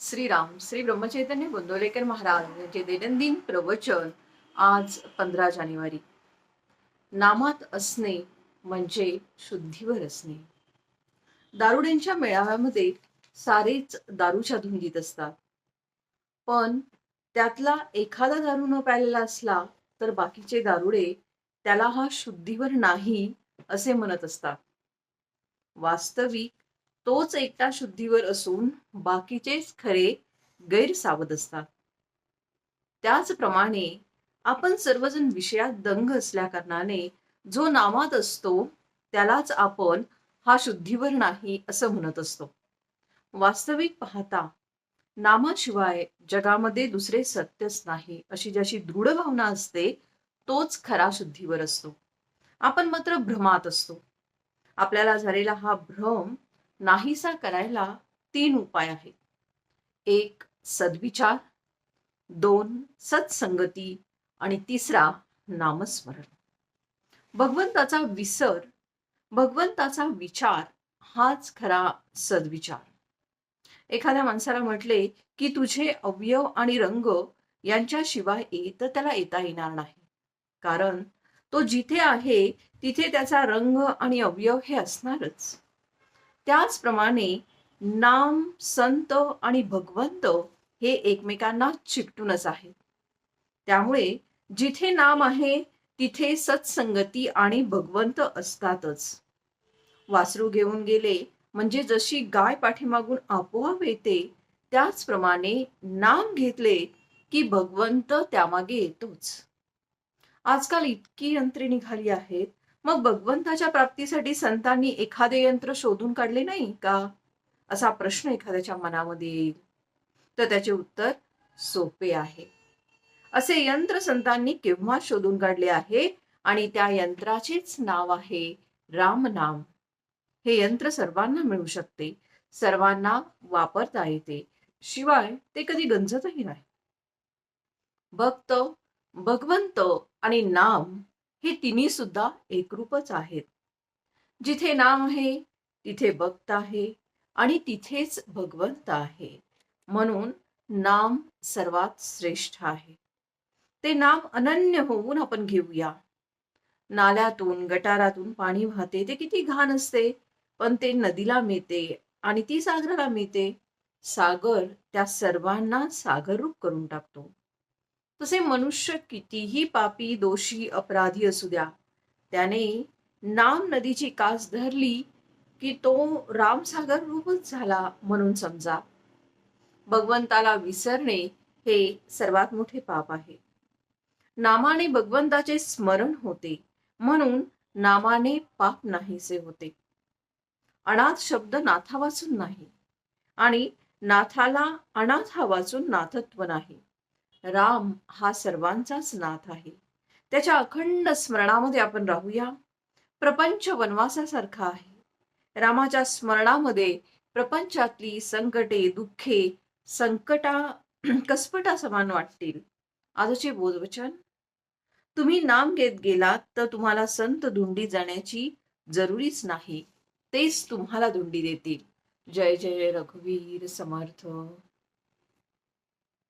श्रीराम श्री ब्रह्मचैतन्य गोंदवलेकर महाराज यांचे दैनंदिन प्रवचन आज पंधरा जानेवारी. नामात असणे म्हणजे शुद्धीवर असणे. दारुड्यांच्या मेळाव्यामध्ये सारेच दारूच्या धुंदीत असतात. पण त्यातला एखादा दारू न प्यालेला असला तर बाकीचे दारुडे त्याला हा शुद्धीवर नाही असे म्हणत असतात. वास्तविक तोच एकटा शुद्धीवर असून बाकीचेच खरे गैरसावध असतात. त्याचप्रमाणे आपण सर्वजण विषयात दंग असल्याकारणाने जो नामात असतो त्यालाच आपण हा शुद्धीवर नाही असं म्हणत असतो. वास्तविक पाहता नामाशिवाय जगामध्ये दुसरे सत्यच नाही अशी ज्याची दृढ भावना असते तोच खरा शुद्धीवर असतो. आपण मात्र भ्रमात असतो. आपल्याला झालेला हा भ्रम नाहीसा करायला तीन उपाय आहेत. एक सद्विचार. दोन सत्संगती. आणि तिसरा नामस्मरण. भगवंताचा विसर भगवंताचा विचार हाच खरा सद्विचार. एखाद्या माणसाला म्हटले की तुझे अवयव आणि रंग यांच्याशिवाय येत त्याला येता येणार नाही. कारण तो जिथे आहे तिथे त्याचा रंग आणि अवयव हे असणारच. त्याचप्रमाणे नाम संत आणि भगवंत हे एकमेकांना चिकटूनच आहेत. त्यामुळे जिथे नाम आहे तिथे सत्संगती आणि भगवंत असतातच. वासरू घेऊन गेले म्हणजे जशी गाय पाठीमागून आपोआप येते त्याचप्रमाणे नाम घेतले की भगवंत त्यामागे येतोच. आजकाल इतकी यंत्रे निघाली आहेत मग भगवंताच्या प्राप्तीसाठी संतांनी एखादे यंत्र शोधून काढले नाही का? असा प्रश्न एखाद्याच्या मनामध्ये येईल. तर त्याचे उत्तर सोपे आहे. असे यंत्र संतांनी केव्हा शोधून काढले आहे? आणि त्या यंत्राचेच नाव आहे राम नाम. हे यंत्र सर्वांना मिळू शकते. सर्वांना वापरता येते. शिवाय ते कधी गंजतही नाही. भक्त भगवंत आणि नाम हे तिन्ही सुद्धा एकरूपच आहेत. जिथे नाम आहे तिथे भक्त आहे आणि तिथेच भगवंत आहे. म्हणून नाम सर्वात श्रेष्ठ आहे. ते नाम अनन्य होऊन आपण घेऊया. नाल्यातून गटारातून पाणी वाहते. ते किती घाण असते. पण ते नदीला मिळते आणि ती सागराला मिळते. सागर त्या सर्वांना सागररूप करून टाकतो. तसे मनुष्य कितीही पापी दोषी अपराधी असू द्या त्याने नाम नदीची कास धरली की तो रामसागर रूपच झाला म्हणून समजा. भगवंताला विसरणे हे सर्वात मोठे पाप आहे. नामाने भगवंताचे स्मरण होते म्हणून नामाने पाप नाहीसे होते. अनाथ शब्द नाथा वाचून नाही आणि नाथाला अनाथ हा वाचून नाथत्व नाही. राम हा सर्वांचाच नाथ आहे. त्याच्या अखंड स्मरणामध्ये आपण राहूया. प्रपंच वनवासासारखा आहे. रामाच्या स्मरणामध्ये प्रपंचातली संकटे दुःखे संकटा कसपटा समान वाटतील. आजचे बोधवचन. तुम्ही नाम घेत गेलात तर तुम्हाला संत धुंडी जाण्याची जरुरीच नाही. तेच तुम्हाला धुंडी देतील. जय जय रघुवीर समर्थ.